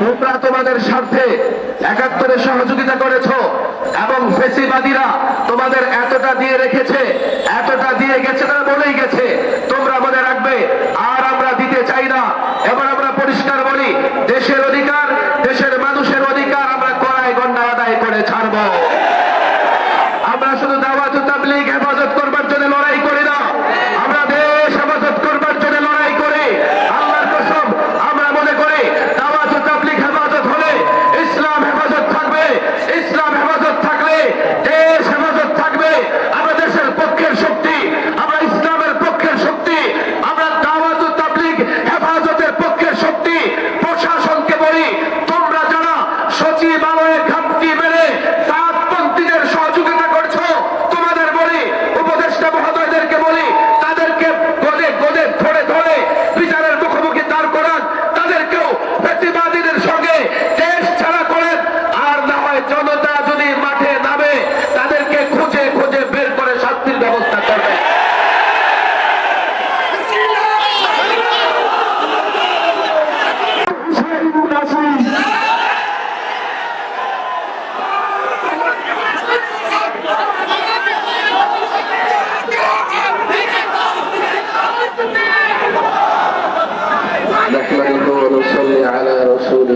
তোমরা তোমাদের স্বার্থে একাত্তরে সহযোগিতা করেছ এবং ফেসিবাদীরা তোমাদের এতটা দিয়ে রেখেছে, এতটা দিয়ে গেছে তারা বলেই গেছে, তোমরা মনে রাখবে, আর আমরা দিতে চাই না। এবার আমরা পরিষ্কার বলি, দেশের অধিকার, দেশের মানুষের অধিকার আমরা কড়াই গন্ডা আদায় করে ছাড়বো।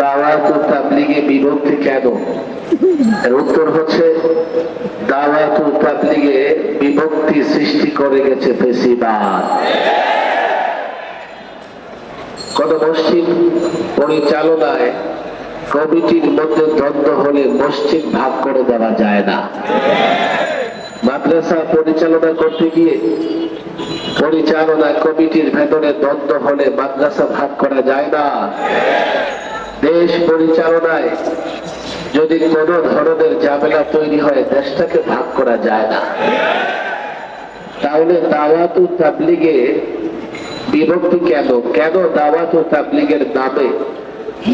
দাওয়াত ও তাবলীগে বিভক্তি কেন? এর উত্তর হচ্ছে দাওয়াত ও তাবলীগে বিভক্তি সৃষ্টি করে গেছে ফেসিবাদ কোন মসজিদ পরিচালনায় কমিটির মধ্যে দ্বন্দ্ব হলে মসজিদ ভাগ করে দেওয়া যায় না। মাদ্রাসা পরিচালনা করতে গিয়ে পরিচালনা কমিটির ভেতরে দ্বন্দ্ব হলে মাদ্রাসা ভাগ করা যায় না। দেশ পরিচালনায় যদি কোন ধরনের ঝামেলা তৈরি হয়, দেশটাকে ভাগ করা যায় না। তাহলে দাওয়াত তাবলিগে বিভক্তি কেন? কেন দাওয়াত তাবলিগের নামে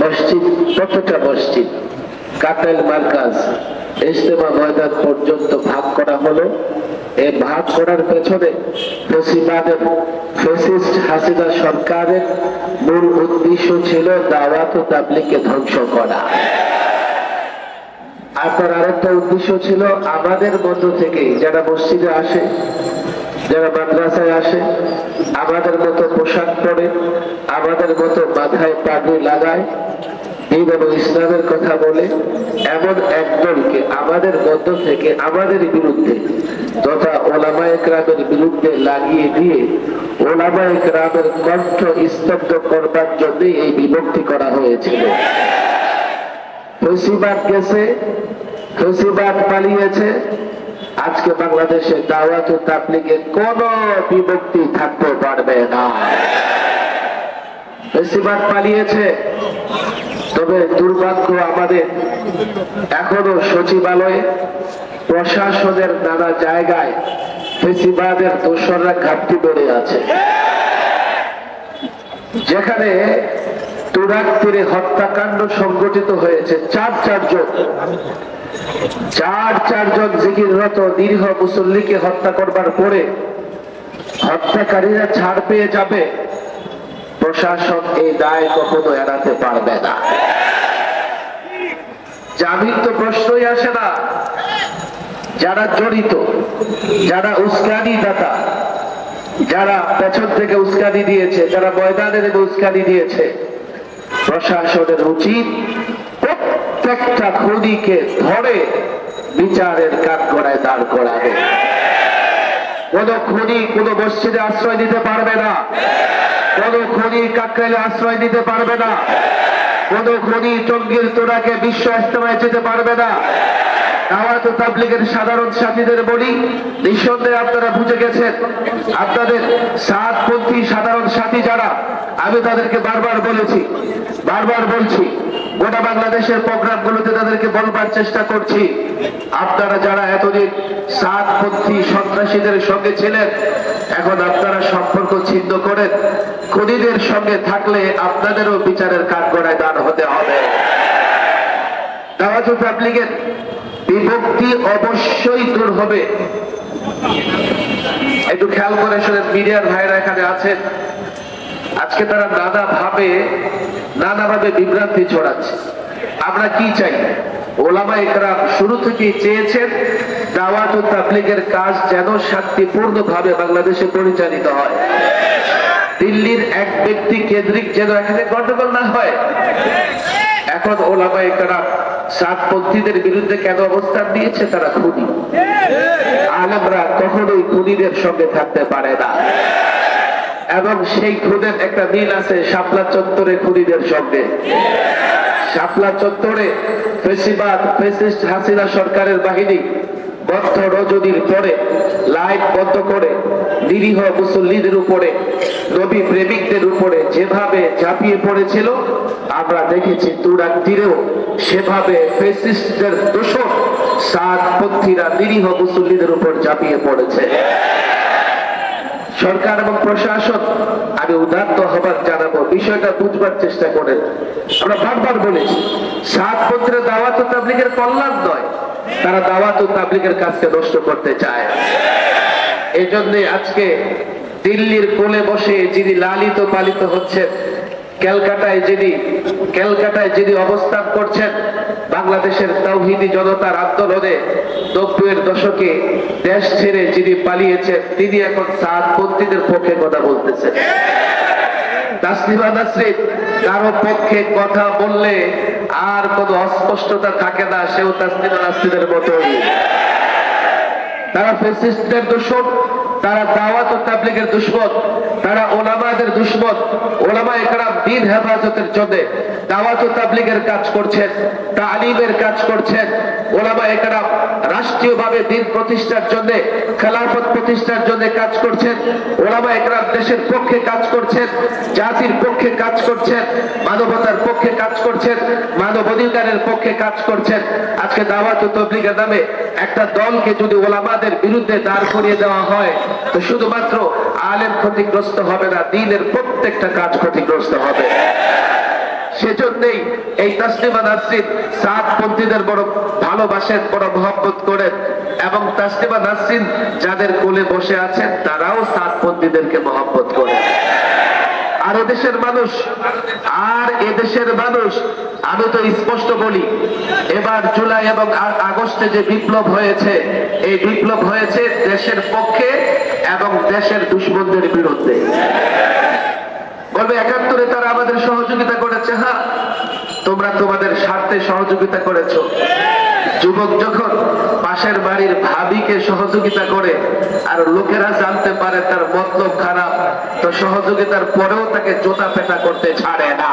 মসজিদ প্রত্যেকটা মসজিদ? কাটাইল মার্কাজ, ইজতেমা ময়দান পর্যন্ত ভাগ করা হলো। করার পেছনে ফেসিস্ট হাসিনা সরকারের মূল উদ্দেশ্য ছিল দাওয়াত ও তাবলিগকে ধ্বংস করা। আপনার আরেকটা উদ্দেশ্য ছিল আমাদের মধ্য থেকে যারা মসজিদে আসে, যারা মাদ্রাসায় আসে, আমাদের মতো পোশাক পরে, আমাদের মতো মাথায় পাগড়ি লাগায়, দিন এবং ইসলামের কথা বলে এমন একদলকে আমাদের মধ্য থেকে, আমাদের বিরুদ্ধে গ্রামের বিরুদ্ধে লাগিয়ে দিয়ে কণ্ঠ স্তব্ধ করবার এই বিভক্তি করা হয়েছিল। গেছে পালিয়েছে। আজকে বাংলাদেশে দাওয়াত ও কোন বিভক্তি থাকতে পারবে না। পালিয়েছে, তবে দুর্ভাগ্য আমাদের এখনও সচিবালয়ে প্রশাসনের নানা জায়গায় ফেসিবাদের দোসররা ঘাটতি বেড়ে আছে। যেখানে তুরাক তীরে হত্যাকাণ্ড সংগঠিত হয়েছে। চার চারজন। চার চারজন জিকিররত দীর্ঘ মুসল্লিকে হত্যা করবার পরে হত্যাকারীরা ছাড় পেয়ে যাবে। প্রশাসন এই দায় কখনো এড়াতে পারবে না। জামিন তো প্রশ্নই আসে না। যারা জড়িত, যারা উস্কানি দাতা, যারা পেছন থেকে উস্কানি দিয়েছে, যারা ময়দানে নেমে উস্কানি দিয়েছে, প্রশাসনের উচিত প্রত্যেকটা খুনিকে ধরে বিচারের কাঠ করায় দাঁড় করাবে। কোন খুনি কোন মসজিদে আশ্রয় দিতে পারবে না। কোন খুনি কাকরাইলে আশ্রয় দিতে পারবে না। কোন খুনি টঙ্গির তোরাকে বিশ্ব ইস্তেমায় যেতে পারবে না। দাওয়াত ও তাবলিগের সাধারণ সাথীদের বলি, নিঃসন্দেহে আপনারা বুঝে গেছেন, আপনাদের সাতপন্থী সাধারণ সাথী যারা, আমি তাদেরকে বারবার বলেছি, বারবার বলছি, গোটা বাংলাদেশের প্রোগ্রামগুলোতে তাদেরকে বলবার চেষ্টা করছি। আপনারা যারা এতদিন সাতপন্থী সন্ত্রাসীদের সঙ্গে ছিলেন, এখন আপনারা সম্পর্ক ছিন্ন করেন, খুনিদের সঙ্গে থাকলে আপনাদেরও বিচারের কাঠগড়ায় দাঁড় হতে হবে। দাওয়াত পাবলিকের বিভক্তি অবশ্যই দূর হবে। একটু খেয়াল করে শোনেন মিডিয়ার ভাইরা এখানে আছেন। আজকে তারা নানা ভাবে নানা ভাবে বিভ্রান্তি ছড়াচ্ছে। আমরা কি চাই? ওলামা একরাম শুরু থেকেই চেয়েছেন দাওয়াত ও তাবলিগের কাজ যেন শান্তিপূর্ণ ভাবে বাংলাদেশে পরিচালিত হয়। দিল্লির এক ব্যক্তি কেন্দ্রিক যেন এখানে গন্ডগোল না হয়। এখন ওলামা একরাম সাতপন্থীদের বিরুদ্ধে কেন অবস্থান তারা খুনি। আলমরা কখনোই খুনিদের সঙ্গে থাকতে পারে না। এবং সেই খুদের একটা মিল আছে শাপলা চত্বরে খুনিদের সঙ্গে। শাপলা চত্বরে ফেসিবাদ, ফেসিস্ট হাসিনা সরকারের বাহিনী বদ্ধ রজনীর পরে লাইট বন্ধ করে নিরীহ মুসল্লিদের উপরে, নবী প্রেমিকদের উপরে যেভাবে ঝাঁপিয়ে পড়েছিল, আমরা দেখেছি তুরাক তীরেও সেভাবে ফেসিস্টদের দোষক সাতপন্থীরা নিরীহ মুসল্লিদের উপর ঝাঁপিয়ে পড়েছে। সরকার এবং প্রশাসন, আমি উদাত্ত আহ্বান জানাব, বিষয়টা বুঝবার চেষ্টা করেন আমরা বারবার বলেছি, সাত পত্রের দাওয়াত তাবলিগের কল্যাণ নয়, তারা দাওয়াত তাবলিগের কাজকে নষ্ট করতে চায়। এই জন্য আজকে দিল্লির কোলে বসে যিনি লালিত পালিত হচ্ছেন, ক্যালকাটায় যিনি ক্যালকাটায় যিনি অবস্থান করছেন, বাংলাদেশের তৌহিদি জনতার আন্দোলনে নব্বইয়ের দশকে দেশ ছেড়ে যিনি পালিয়েছেন, তিনি এখন সাতপন্থীদের পক্ষে কথা বলতেছেন। কারও পক্ষে কথা বললে আর কোনো অস্পষ্টতা থাকে না, সেও তাসলিমা নাসরিনের মতোই। তারা ফেসিস্টদের দুশ্মন তারা দাওয়াত ও তাবলিগের দুশ্মন, তারা ওলামাদের দুশ্মন ওলামা একরাম দিন হেফাজতের জন্য দাওয়াত ও তাবলিগের কাজ করছেন, তালিমের কাজ করছেন। ওলামা একরাম রাষ্ট্রীয়ভাবে দিন প্রতিষ্ঠার জন্য, খেলাফত প্রতিষ্ঠার জন্য কাজ করছেন। ওলামা একরাম দেশের পক্ষে কাজ করছেন, জাতির পক্ষে কাজ করছেন, মানবতার পক্ষে কাজ করছেন, মানব অধিকারের পক্ষে কাজ করছেন। আজকে দাওয়াত ও তবলিগের নামে একটা দলকে যদি ওলামাদের বিরুদ্ধে দাঁড় করিয়ে দেওয়া হয় তো শুধুমাত্র আলেম ক্ষতিগ্রস্ত হবে না, দিনের প্রত্যেকটা কাজ ক্ষতিগ্রস্ত হবে। সেজন্যই এই তাসলিমা নাসরিন সাতপন্থীদের বড় ভালোবাসেন, বড় মহব্বত করেন এবং তাসলিমা নাসরিন যাদের কোলে বসে আছেন, তারাও সাত সাতপন্থীদেরকে মহব্বত করেন। আর এদেশের মানুষ, আর এদেশের মানুষ, আমি তো স্পষ্ট বলি, এবার জুলাই এবং আগস্টে যে বিপ্লব হয়েছে, এই বিপ্লব হয়েছে দেশের পক্ষে এবং দেশের দুশ্মনদের বিরুদ্ধে। বলবে, একাত্তরে তারা আমাদের সহযোগিতা করেছে হ্যাঁ? তোমরা তোমাদের স্বার্থে সহযোগিতা করেছ। যুবক যখন পাশের বাড়ির ভাবিকে সহযোগিতা করে আর লোকেরা জানতে পারে তার মতলব খারাপ, তো সহযোগিতার পরেও তাকে জোতা পেটা করতে ছাড়ে না।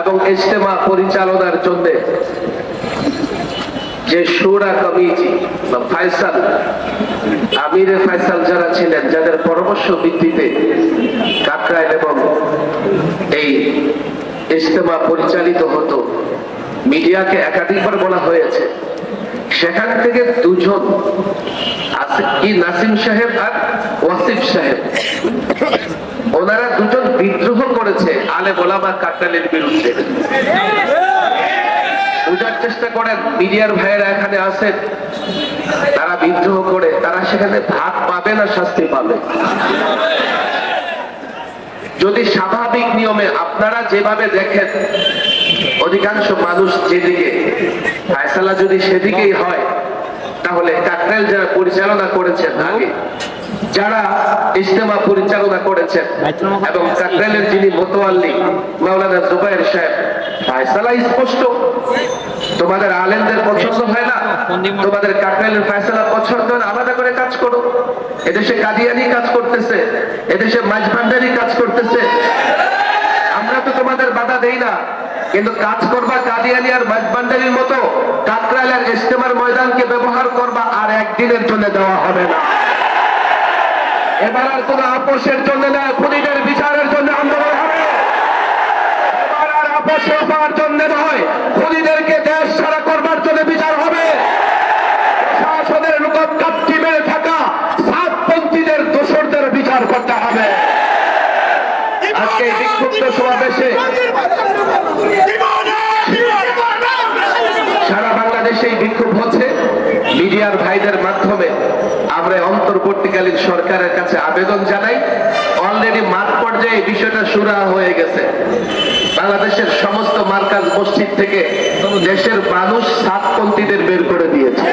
এবং ইজতেমা পরিচালনার জন্য যে সুরা কমিটি বা ফাইসাল আমিরে ফাইসাল যারা ছিলেন, যাদের পরামর্শ ভিত্তিতে কাকরাইল এবং এই ইজতেমা পরিচালিত হতো। মিডিয়াকে একাধিকবার বলা হয়েছে। সেখান থেকে দুজন কি নাসিম সাহেব আর ওয়াসিফ সাহেব। ওনারা দুজন বিদ্রোহ করেছে আলে ওলামা কাকরাইলের বিরুদ্ধে। বোঝার চেষ্টা করেন, মিডিয়ার ভাইয়েরা এখানে আছেন তারা বিদ্রোহ করে, তারা সেখানে ভাগ পাবে না, শাস্তি পাবে। যদি স্বাভাবিক নিয়মে আপনারা যেভাবে দেখেন, অধিকাংশ মানুষ যেদিকে, ফায়সালা যদি সেদিকেই হয়, তাহলে কাকরাইল যারা পরিচালনা করেছেন আগে যারা ইজতেমা পরিচালনা করেছেন, এবং কাকরাইলের যিনি মোতোয়াল্লি, মাওলানা জুবাইর সাহেব, ফায়সালা স্পষ্ট। তোমাদের আলেমদের পছন্দ হয় না? তোমাদের কাকরাইলের ফায়সালা পছন্দ হয় আলাদা করে কাজ করো। এদেশে কাদিয়ানি কাজ করতেছে, এদেশে মাঝভান্ডারি কাজ করতেছে। আমরা তো তোমাদের বাধা দেই না, কিন্তু কাজ করবা কাদিয়ানি আর মাঝভান্ডারির মতো, কাকরাইল আর ইস্তেমার ময়দানকে ব্যবহার করবা আর একদিনের জন্য দেওয়া হবে না। এবার আর কোন আপোষের জন্য না, খুনিদের বিচারের জন্য আন্দোলন প্রশ্রয় পাওয়ার জন্য নয়, খুনিদেরকে দেশ ছাড়া করবার জন্য বিচার হবে। প্রশাসনের লোক মেরে থাকা সাতপন্থীদের দোষরদের বিচার করতে হবে। আজকে বিক্ষুব্ধ সমাবেশে সারা বাংলাদেশে বিক্ষোভ হচ্ছে। মিডিয়ার ভাইদের মাধ্যমে আমরা অন্তর্বর্তীকালীন সরকারের কাছে আবেদন জানাই। অলরেডি মাঠ পর্যায়ে বিষয়টা সুরা হয়ে গেছে। বাংলাদেশের সমস্ত মার্কাজ মসজিদ থেকে দেশের মানুষ সাতপন্থীদের বের করে দিয়েছে।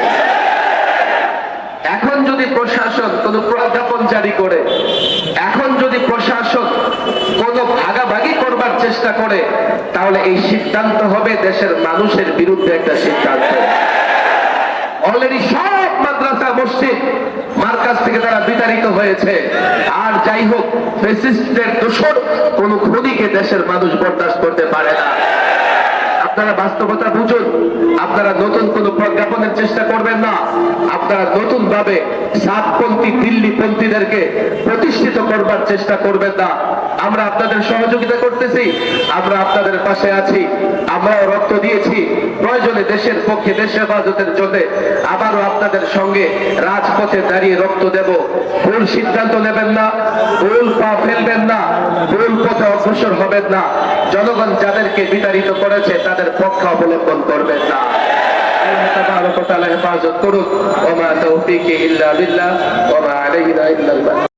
এখন যদি প্রশাসন কোন প্রজ্ঞাপন জারি করে, এখন যদি প্রশাসন কোন ভাগাভাগি করবার চেষ্টা করে, তাহলে এই সিদ্ধান্ত হবে দেশের মানুষের বিরুদ্ধে একটা সিদ্ধান্ত। অলরেডি সব মাদ্রাসা, মসজিদ মার্কাজ থেকে তারা বিতাড়িত হয়েছে। আর যাই হোক ফেসিস্টের দোষর কোন খুনিকে দেশের মানুষ বরদাস্ত করতে পারে না। আপনারা বাস্তবতা বুঝুন, আপনারা নতুন কোন প্রজ্ঞাপনের চেষ্টা করবেন না। আপনারা নতুন ভাবে সাতপন্থী দিল্লি পন্থীদেরকে প্রতিষ্ঠিত করবার চেষ্টা করবেন না। আমরা আপনাদের সহযোগিতা করতেছি, আমরা আপনাদের পাশে আছি, আমরাও রক্ত দিয়েছি, প্রয়োজনে দেশের পক্ষে দেশ হেফাজতের জন্য আবারও আপনাদের সঙ্গে রাজপথে দাঁড়িয়ে রক্ত দেব। ভুল সিদ্ধান্ত নেবেন না, ভুল পা ফেলবেন না, ভুল পথে অগ্রসর হবেন না। জনগণ যাদেরকে বিতাড়িত করেছে, তাদের পক্ষ অবলম্বন করবেন না। হেফাজত করুন ওমা তৌফিকি ইল্লা বিল্লাহ, ওমা আলাইহিনা ইল্লাল